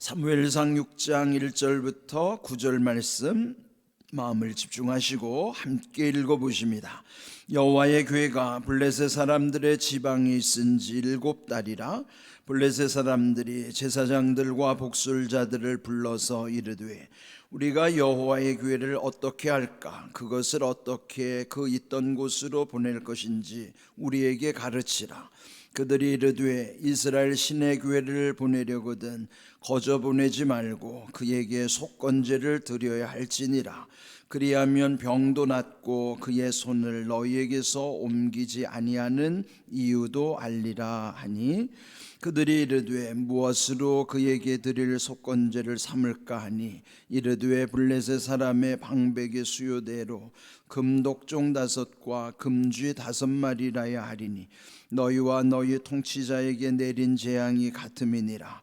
사무엘상 6장 1절부터 9절 말씀 마음을 집중하시고 함께 읽어 보십니다. 여호와의 교회가 블레셋 사람들의 지방에 있은 지 일곱 달이라 블레셋 사람들이 제사장들과 복술자들을 불러서 이르되 우리가 여호와의 교회를 어떻게 할까 그것을 어떻게 그 있던 곳으로 보낼 것인지 우리에게 가르치라 그들이 이르되 이스라엘 신의 교회를 보내려거든 거저 보내지 말고 그에게 속건제를 드려야 할지니라. 그리하면 병도 낫고 그의 손을 너희에게서 옮기지 아니하는 이유도 알리라 하니 그들이 이르되 무엇으로 그에게 드릴 속건제를 삼을까 하니 이르되 블레셋 사람의 방백의 수요대로 금독종 다섯과 금쥐 다섯 마리라야 하리니 너희와 너희 통치자에게 내린 재앙이 같음이니라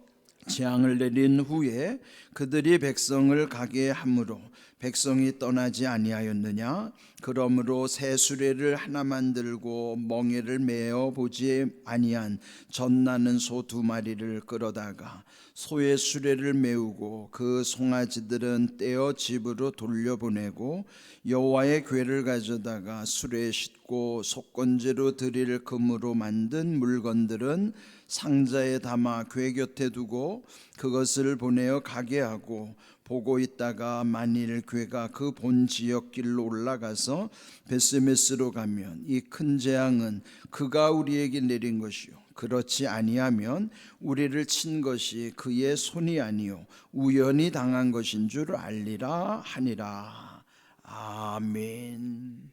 재앙을 내린 후에 그들이 백성을 가게 함으로 백성이 떠나지 아니하였느냐 그러므로 새 수레를 하나 만 들고 멍에를 메어 보지 아니한 젖나는 소 두 마리를 끌어다가 소의 수레를 메우고 그 송아지들은 떼어 집으로 돌려보내고 여호와의 궤를 가져다가 수레에 싣고 속건제로 드릴 금으로 만든 물건들은 상자에 담아 궤 곁에 두고 그것을 보내어 가게 하고 보고 있다가 만일 궤가 그 본 지역 길로 올라가서 베스메스로 가면 이 큰 재앙은 그가 우리에게 내린 것이요. 그렇지 아니하면 우리를 친 것이 그의 손이 아니요. 우연히 당한 것인 줄 알리라 하니라. 아멘.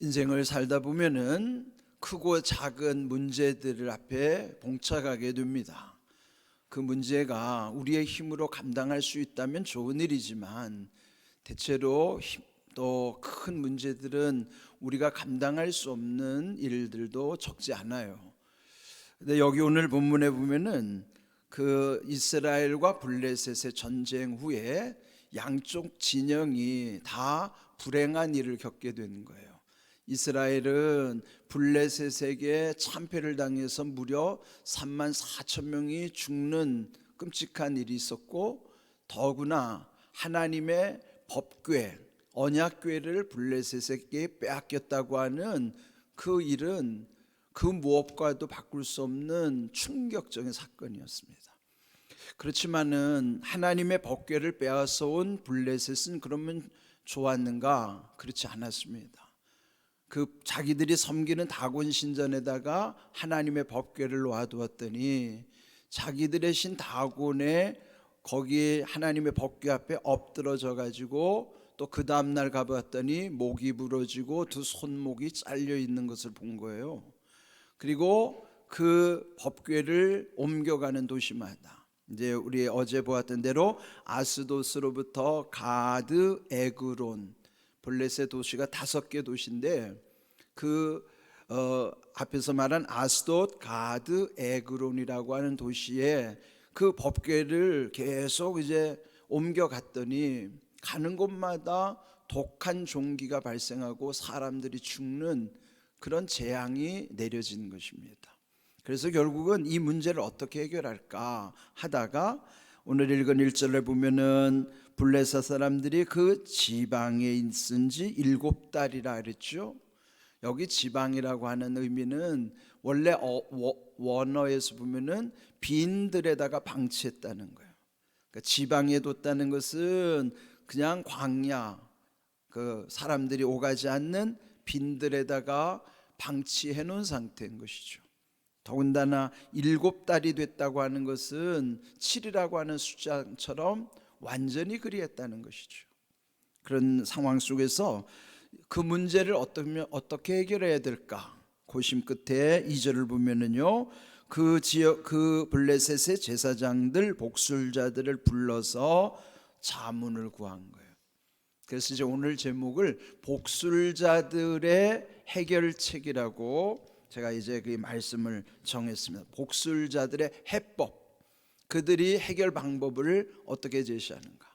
인생을 살다 보면은 크고 작은 문제들을 앞에 봉착하게 됩니다. 그 문제가 우리의 힘으로 감당할 수 있다면 좋은 일이지만 대체로 또 큰 문제들은 우리가 감당할 수 없는 일들도 적지 않아요. 근데 여기 오늘 본문에 보면은 그 이스라엘과 블레셋의 전쟁 후에 양쪽 진영이 다 불행한 일을 겪게 되는 거예요. 이스라엘은 블레셋에게 참패를 당해서 무려 3만 4천 명이 죽는 끔찍한 일이 있었고 더구나 하나님의 법궤 언약궤를 블레셋에게 빼앗겼다고 하는 그 일은 그 무엇과도 바꿀 수 없는 충격적인 사건이었습니다. 그렇지만은 하나님의 법궤를 빼앗아 온 블레셋은 그러면 좋았는가? 그렇지 않았습니다. 그 자기들이 섬기는 다곤 신전에다가 하나님의 법궤를 놓아두었더니 자기들의 신 다곤에 거기 하나님의 법궤 앞에 엎드러져 가지고 또 그 다음 날 가봤더니 목이 부러지고 두 손목이 잘려 있는 것을 본 거예요. 그리고 그 법궤를 옮겨가는 도시마다 이제 우리 어제 보았던 대로 아스도스로부터 가드 에그론 블레셋 도시가 다섯 개 도시인데 그 어, 앞에서 말한 아스돗, 가드, 에그론이라고 하는 도시에 그 법궤를 계속 이제 옮겨갔더니 가는 곳마다 독한 종기가 발생하고 사람들이 죽는 그런 재앙이 내려지는 것입니다. 그래서 결국은 이 문제를 어떻게 해결할까 하다가 오늘 읽은 1절에 보면은 블레셋 사람들이 그 지방에 있은 지 일곱 달이라 그랬죠. 여기 지방이라고 하는 의미는 원래 어, 원어에서 보면은 빈들에다가 방치했다는 거예요. 그러니까 지방에 뒀다는 것은 그냥 광야 그 사람들이 오가지 않는 빈들에다가 방치해 놓은 상태인 것이죠. 더군다나 일곱 달이 됐다고 하는 것은 7이라고 하는 숫자처럼 완전히 그리했다는 것이죠. 그런 상황 속에서 그 문제를 어떻게, 어떻게 해결해야 될까? 고심 끝에 2절을 보면은요. 그 지역 그 블레셋의 제사장들 복술자들을 불러서 자문을 구한 거예요. 그래서 이제 오늘 제목을 복술자들의 해결책이라고 제가 이제 그 말씀을 정했습니다. 복술자들의 해법. 그들이 해결 방법을 어떻게 제시하는가.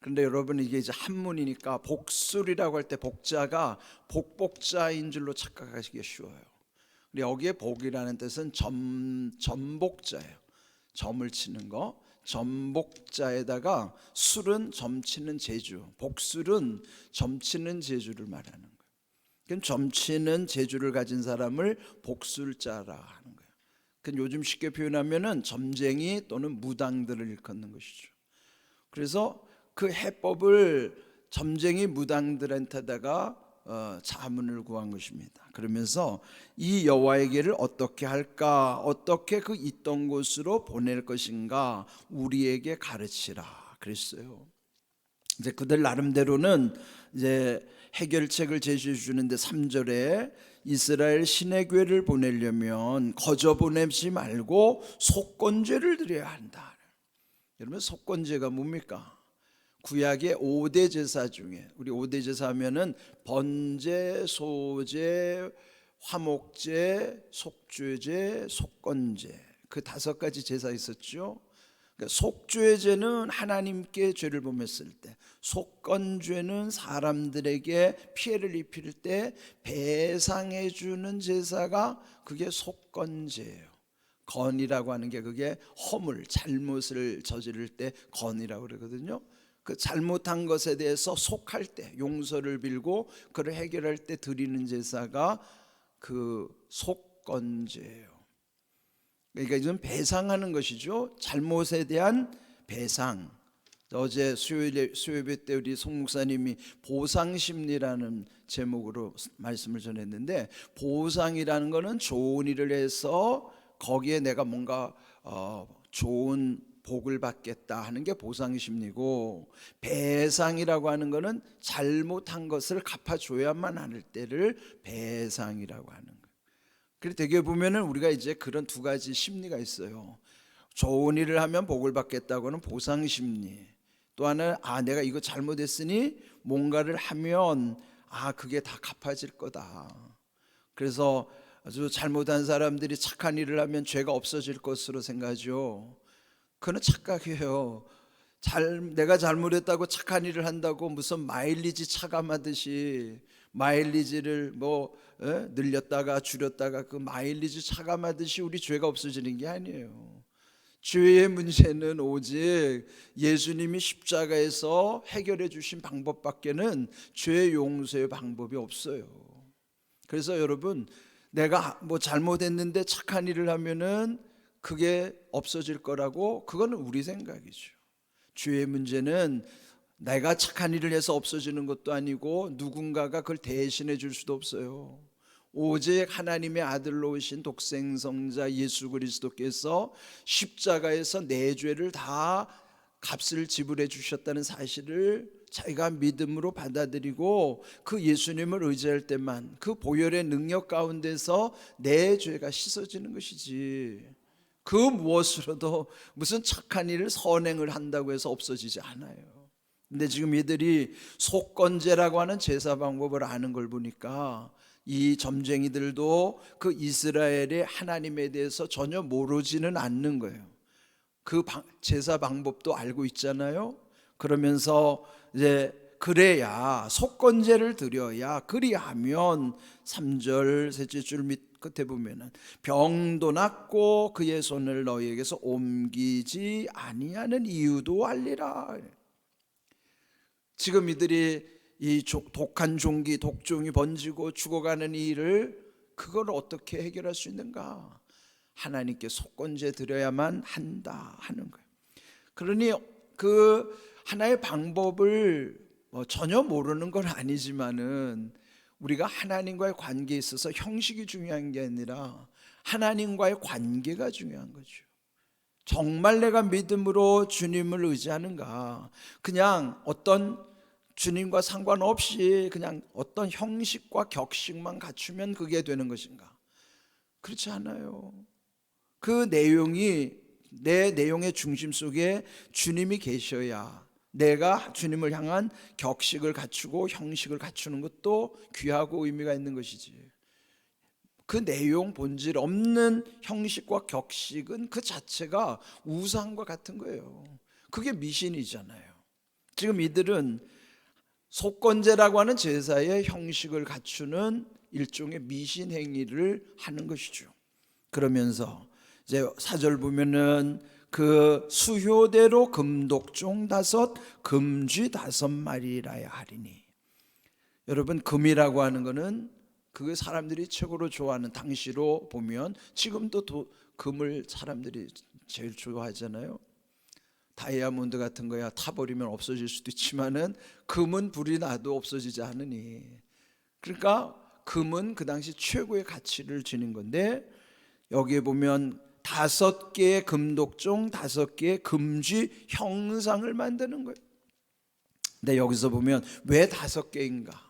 그런데 여러분 이게 이제 한문이니까 복술이라고 할 때 복자가 복복자인 줄로 착각하시기 쉬워요. 근데 여기에 복이라는 뜻은 점 점복자예요. 점을 치는 거. 점복자에다가 술은 점치는 재주. 복술은 점치는 재주를 말하는. 그럼 점치는 재주를 가진 사람을 복술자라 하는 거예요. 그 요즘 쉽게 표현하면은 점쟁이 또는 무당들을 일컫는 것이죠. 그래서 그 해법을 점쟁이 무당들한테다가 어, 자문을 구한 것입니다. 그러면서 이 여호와에게를 어떻게 할까, 어떻게 그 있던 곳으로 보낼 것인가 우리에게 가르치라 그랬어요. 이제 그들 나름대로는 이제 해결책을 제시해 주는데 3절에 이스라엘 시내교회를 보내려면 거저 보내지 말고 속건죄를 드려야 한다. 여러분 속건죄가 뭡니까? 구약의 5대 제사 중에 우리 5대 제사 하면은 번제, 소제, 화목제, 속죄제, 속건제 그 다섯 가지 제사 있었죠. 그러니까 속죄제는 하나님께 죄를 범했을 때, 속건죄는 사람들에게 피해를 입힐 때 배상해 주는 제사가 그게 속건제예요. 건이라고 하는 게 그게 허물, 잘못을 저지를 때 건이라고 그러거든요. 그 잘못한 것에 대해서 속할 때 용서를 빌고 그를 해결할 때 드리는 제사가 그 속건제예요. 그러니까 이건 배상하는 것이죠. 잘못에 대한 배상. 어제 수요일 수요일 때 우리 송 목사님이 보상 심리라는 제목으로 말씀을 전했는데 보상이라는 것은 좋은 일을 해서 거기에 내가 뭔가 어, 좋은 복을 받겠다 하는 게 보상 심리고 배상이라고 하는 것은 잘못한 것을 갚아줘야만 하는 때를 배상이라고 하는. 그래 되게 보면은 우리가 이제 그런 두 가지 심리가 있어요. 좋은 일을 하면 복을 받겠다고는 보상 심리. 또 하나는 아 내가 이거 잘못했으니 뭔가를 하면 아 그게 다 갚아질 거다. 그래서 아주 잘못한 사람들이 착한 일을 하면 죄가 없어질 것으로 생각하죠. 그는 착각이에요. 잘 내가 잘못했다고 착한 일을 한다고 무슨 마일리지 차감하듯이 마일리지를 뭐 에? 늘렸다가 줄였다가 그 마일리지 차감하듯이 우리 죄가 없어지는 게 아니에요. 죄의 문제는 오직 예수님이 십자가에서 해결해 주신 방법밖에는 죄 용서의 방법이 없어요. 그래서 여러분 내가 뭐 잘못했는데 착한 일을 하면은 그게 없어질 거라고 그거는 우리 생각이죠. 죄의 문제는 내가 착한 일을 해서 없어지는 것도 아니고 누군가가 그걸 대신해 줄 수도 없어요. 오직 하나님의 아들로 오신 독생성자 예수 그리스도께서 십자가에서 내 죄를 다 값을 지불해 주셨다는 사실을 자기가 믿음으로 받아들이고 그 예수님을 의지할 때만 그 보혈의 능력 가운데서 내 죄가 씻어지는 것이지 그 무엇으로도 무슨 착한 일을 선행을 한다고 해서 없어지지 않아요. 근데 지금 이들이 속건제라고 하는 제사 방법을 아는 걸 보니까 이 점쟁이들도 그 이스라엘의 하나님에 대해서 전혀 모르지는 않는 거예요. 그 제사 방법도 알고 있잖아요. 그러면서 이제 그래야 속건제를 드려야 그리하면 3절 셋째 줄 밑 끝에 보면은 병도 낫고 그의 손을 너희에게서 옮기지 아니하는 이유도 알리라. 지금 이들이 이 독한 종기 독종이 번지고 죽어가는 일을 그걸 어떻게 해결할 수 있는가? 하나님께 속건제 드려야만 한다 하는 거예요. 그러니 그 하나의 방법을 뭐 전혀 모르는 건 아니지만은 우리가 하나님과의 관계에 있어서 형식이 중요한 게 아니라 하나님과의 관계가 중요한 거죠. 정말 내가 믿음으로 주님을 의지하는가? 그냥 어떤 주님과 상관없이 그냥 어떤 형식과 격식만 갖추면 그게 되는 것인가? 그렇지 않아요. 그 내용이 내 내용의 중심 속에 주님이 계셔야 내가 주님을 향한 격식을 갖추고 형식을 갖추는 것도 귀하고 의미가 있는 것이지. 그 내용 본질 없는 형식과 격식은 그 자체가 우상과 같은 거예요. 그게 미신이잖아요. 지금 이들은 속건제라고 하는 제사의 형식을 갖추는 일종의 미신 행위를 하는 것이죠. 그러면서 이제 사절 보면은 그 수효대로 금독종 다섯 금쥐 다섯 마리라야 하리니 여러분 금이라고 하는 거는 그 사람들이 최고로 좋아하는 당시로 보면 지금도 도, 금을 사람들이 제일 좋아하잖아요. 다이아몬드 같은 거야 타버리면 없어질 수도 있지만은 금은 불이 나도 없어지지 않으니 그러니까 금은 그 당시 최고의 가치를 지닌 건데 여기에 보면 다섯 개의 금독종 다섯 개의 금쥐 형상을 만드는 거예요. 근데 여기서 보면 왜 다섯 개인가?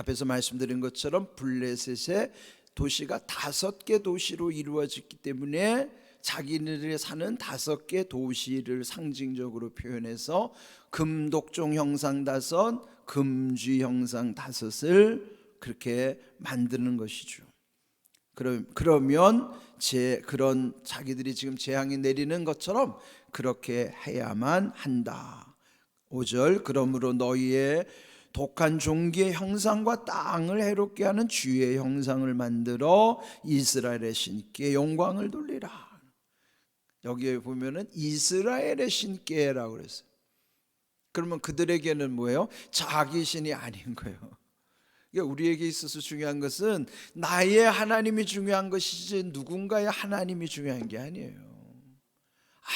앞에서 말씀드린 것처럼 블레셋의 도시가 다섯 개 도시로 이루어졌기 때문에 자기네들이 사는 다섯 개 도시를 상징적으로 표현해서 금독종 형상 다섯, 금쥐 형상 다섯을 그렇게 만드는 것이죠. 그럼 그러면 제 그런 자기들이 지금 재앙이 내리는 것처럼 그렇게 해야만 한다. 5절 그러므로 너희의 독한 종기의 형상과 땅을 해롭게 하는 주의 형상을 만들어 이스라엘의 신께 영광을 돌리라. 여기에 보면은 이스라엘의 신께라고 그랬어요. 그러면 그들에게는 뭐예요? 자기 신이 아닌 거예요. 그러니까 우리에게 있어서 중요한 것은 나의 하나님이 중요한 것이지 누군가의 하나님이 중요한 게 아니에요.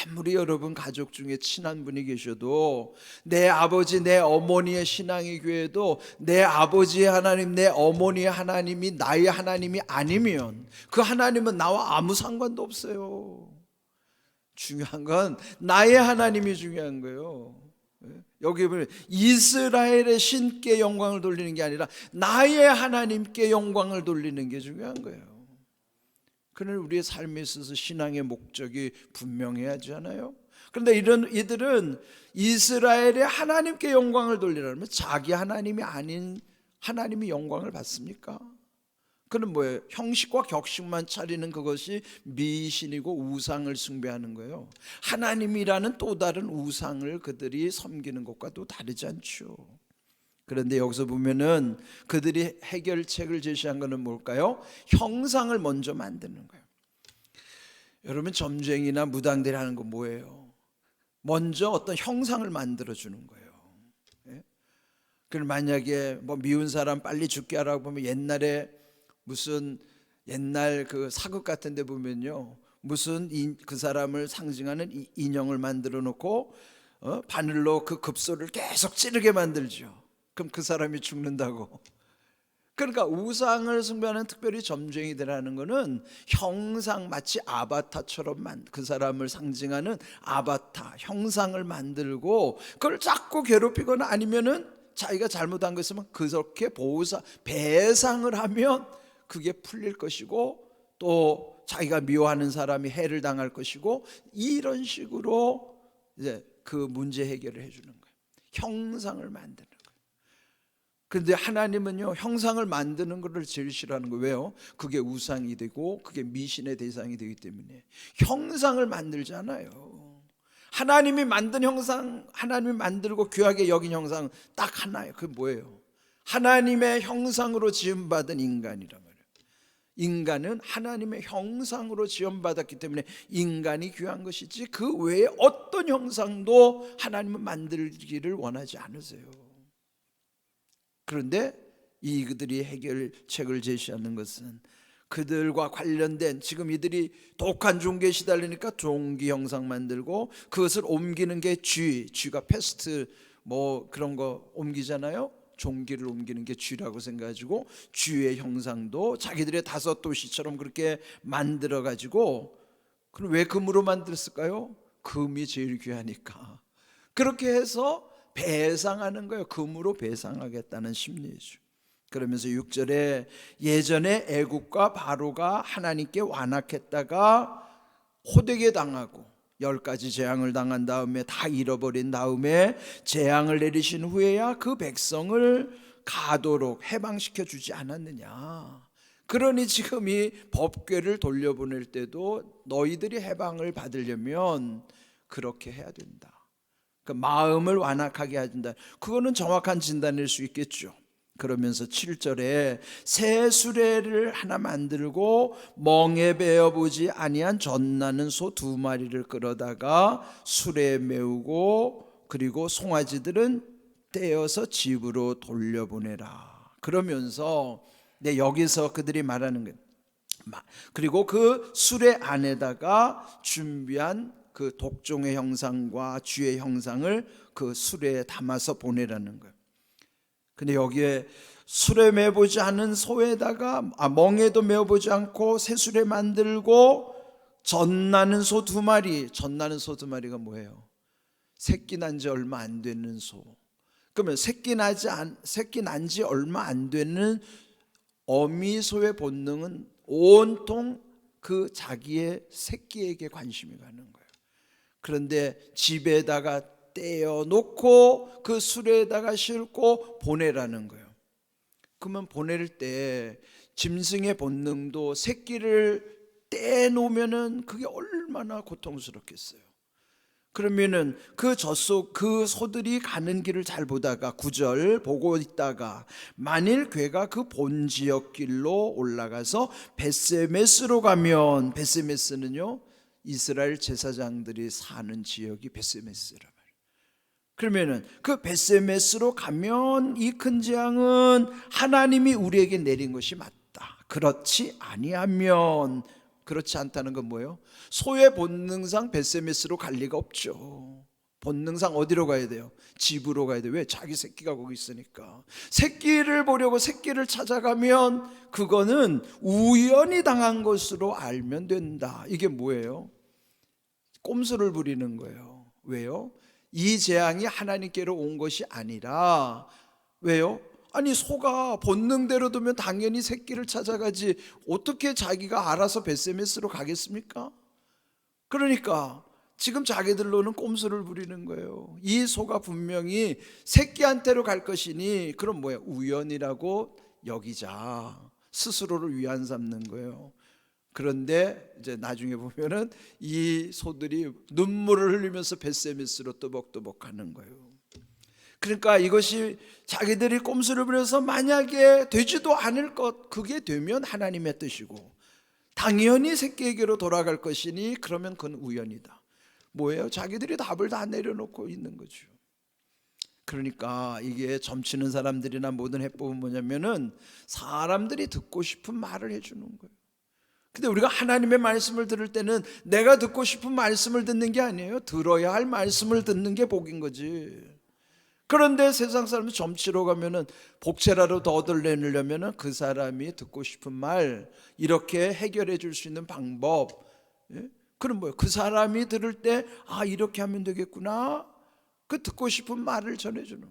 아무리 여러분 가족 중에 친한 분이 계셔도 내 아버지, 내 어머니의 신앙의 교회도 내 아버지의 하나님, 내 어머니의 하나님이 나의 하나님이 아니면 그 하나님은 나와 아무 상관도 없어요. 중요한 건 나의 하나님이 중요한 거예요. 여기 보면 이스라엘의 신께 영광을 돌리는 게 아니라 나의 하나님께 영광을 돌리는 게 중요한 거예요. 그는 우리의 삶에 있어서 신앙의 목적이 분명해야 하잖아요. 그런데 이런 이들은 이스라엘의 하나님께 영광을 돌리라면 자기 하나님이 아닌 하나님이 영광을 받습니까? 그는 뭐예요? 형식과 격식만 차리는 그것이 미신이고 우상을 숭배하는 거예요. 하나님이라는 또 다른 우상을 그들이 섬기는 것과 또 다르지 않죠. 그런데 여기서 보면은 그들이 해결책을 제시한 것은 뭘까요? 형상을 먼저 만드는 거예요. 여러분 점쟁이나 무당들이 하는 거 뭐예요? 먼저 어떤 형상을 만들어 주는 거예요. 예? 그럼 만약에 뭐 미운 사람 빨리 죽게 하라고 보면 옛날에 무슨 옛날 그 사극 같은 데 보면요. 무슨 이, 그 사람을 상징하는 이, 인형을 만들어 놓고 어? 바늘로 그 급소를 계속 찌르게 만들죠. 그럼 그 사람이 죽는다고. 그러니까 우상을 숭배하는 특별히 점쟁이들하는 거는 형상 마치 아바타처럼 그 사람을 상징하는 아바타 형상을 만들고 그걸 자꾸 괴롭히거나 아니면은 자기가 잘못한 거 있으면 그렇게 보사 배상을 하면 그게 풀릴 것이고 또 자기가 미워하는 사람이 해를 당할 것이고 이런 식으로 이제 그 문제 해결을 해주는 거예요. 형상을 만드는. 그런데 하나님은요 형상을 만드는 것을 제일 싫어하는 거예요. 왜요? 그게 우상이 되고 그게 미신의 대상이 되기 때문에 형상을 만들잖아요. 하나님이 만든 형상, 하나님이 만들고 귀하게 여긴 형상 딱 하나예요. 그게 뭐예요? 하나님의 형상으로 지음 받은 인간이란 말이에요. 인간은 하나님의 형상으로 지음 받았기 때문에 인간이 귀한 것이지 그 외에 어떤 형상도 하나님은 만들기를 원하지 않으세요. 그런데 이들이 해결책을 제시하는 것은 그들과 관련된 지금 이들이 독한 종교에 시달리니까 종기 형상 만들고 그것을 옮기는 게 쥐, 쥐가 패스트 뭐 그런 거 옮기잖아요. 종기를 옮기는 게 쥐라고 생각하고 쥐의 형상도 자기들의 다섯 도시처럼 그렇게 만들어 가지고 그럼 왜 금으로 만들었을까요? 금이 제일 귀하니까. 그렇게 해서 배상하는 거예요. 금으로 배상하겠다는 심리죠. 그러면서 6절에 예전에 애국과 바로가 하나님께 완악했다가 호되게 당하고 열 가지 재앙을 당한 다음에 다 잃어버린 다음에 재앙을 내리신 후에야 그 백성을 가도록 해방시켜 주지 않았느냐. 그러니 지금 이 법궤를 돌려보낼 때도 너희들이 해방을 받으려면 그렇게 해야 된다. 그 마음을 완악하게 된다. 그거는 정확한 진단일 수 있겠죠. 그러면서 7절에 새 수레를 하나 만들고 멍에 베어 보지 아니한 젖나는 소 두 마리를 끌어다가 수레에 메우고 그리고 송아지들은 떼어서 집으로 돌려보내라. 그러면서 네, 여기서 그들이 말하는. 마- 그리고 그 수레 안에다가 준비한 그 독종의 형상과 쥐의 형상을 그 수레에 담아서 보내라는 거예요. 근데 여기에 수레 매보지 않은 소에다가 아, 멍에도 매어보지 않고 새수레 만들고 젖나는 소 두 마리 젖나는 소 두 마리가 뭐예요? 새끼 난 지 얼마 안 되는 소. 그러면 새끼 나지 안 새끼 난 지 얼마 안 되는 어미 소의 본능은 온통 그 자기의 새끼에게 관심이 가는 거예요. 그런데 집에다가 떼어 놓고 그 수레에다가 싣고 보내라는 거예요. 그러면 보낼 때 짐승의 본능도 새끼를 떼 놓으면은 그게 얼마나 고통스럽겠어요. 그러면은 그 젖속 그 소들이 가는 길을 잘 보다가 구절 보고 있다가 만일 괴가 그 본 지역 길로 올라가서 베세메스로 가면 베세메스는요 이스라엘 제사장들이 사는 지역이 베세메스라. 그러면은 그 베세메스로 가면 이 큰 재앙은 하나님이 우리에게 내린 것이 맞다. 그렇지 아니하면 그렇지 않다는 건 뭐예요? 소의 본능상 베세메스로 갈 리가 없죠. 본능상 어디로 가야 돼요? 집으로 가야 돼요. 왜? 자기 새끼가 거기 있으니까. 새끼를 보려고 새끼를 찾아가면 그거는 우연히 당한 것으로 알면 된다. 이게 뭐예요? 꼼수를 부리는 거예요. 왜요? 이 재앙이 하나님께로 온 것이 아니라 왜요? 아니 소가 본능대로 두면 당연히 새끼를 찾아가지 어떻게 자기가 알아서 베세메스로 가겠습니까? 그러니까 지금 자기들로는 꼼수를 부리는 거예요. 이 소가 분명히 새끼한테로 갈 것이니 그럼 뭐야 우연이라고 여기자 스스로를 위안 삼는 거예요. 그런데 이제 나중에 보면은 이 소들이 눈물을 흘리면서 베세미스로 또벅또벅 가는 거예요. 그러니까 이것이 자기들이 꼼수를 부려서 만약에 되지도 않을 것 그게 되면 하나님의 뜻이고 당연히 새끼에게로 돌아갈 것이니 그러면 그건 우연이다. 뭐예요? 자기들이 답을 다 내려놓고 있는 거죠. 그러니까 이게 점치는 사람들이나 모든 해법은 뭐냐면은 사람들이 듣고 싶은 말을 해주는 거예요. 근데 우리가 하나님의 말씀을 들을 때는 내가 듣고 싶은 말씀을 듣는 게 아니에요. 들어야 할 말씀을 듣는 게 복인 거지. 그런데 세상 사람이 점치러 가면은 복채라도 더 얻으려면은 그 사람이 듣고 싶은 말 이렇게 해결해 줄 수 있는 방법. 예? 그럼 뭐예요? 그 사람이 들을 때 아 이렇게 하면 되겠구나. 그 듣고 싶은 말을 전해주는.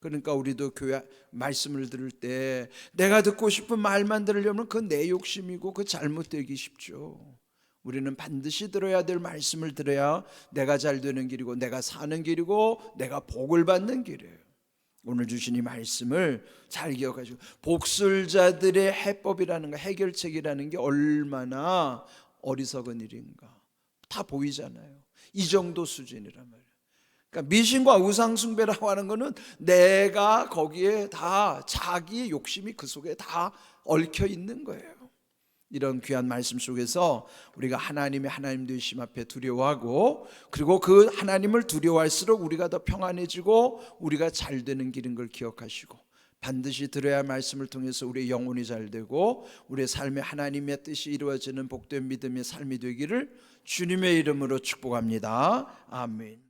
그러니까 우리도 교회 말씀을 들을 때 내가 듣고 싶은 말만 들으려면 그 내 욕심이고 그 잘못되기 쉽죠. 우리는 반드시 들어야 될 말씀을 들어야 내가 잘 되는 길이고 내가 사는 길이고 내가 복을 받는 길이에요. 오늘 주신 이 말씀을 잘 기억하시고 복술자들의 해법이라는 거 해결책이라는 게 얼마나 어리석은 일인가 다 보이잖아요. 이 정도 수준이란 말이에요. 그러니까 미신과 우상 숭배라고 하는 거는 내가 거기에 다 자기 욕심이 그 속에 다 얽혀 있는 거예요. 이런 귀한 말씀 속에서 우리가 하나님의 하나님 되심 앞에 두려워하고 그리고 그 하나님을 두려워할수록 우리가 더 평안해지고 우리가 잘 되는 길인 걸 기억하시고 반드시 들어야 할 말씀을 통해서 우리의 영혼이 잘 되고 우리의 삶에 하나님의 뜻이 이루어지는 복된 믿음의 삶이 되기를 주님의 이름으로 축복합니다. 아멘.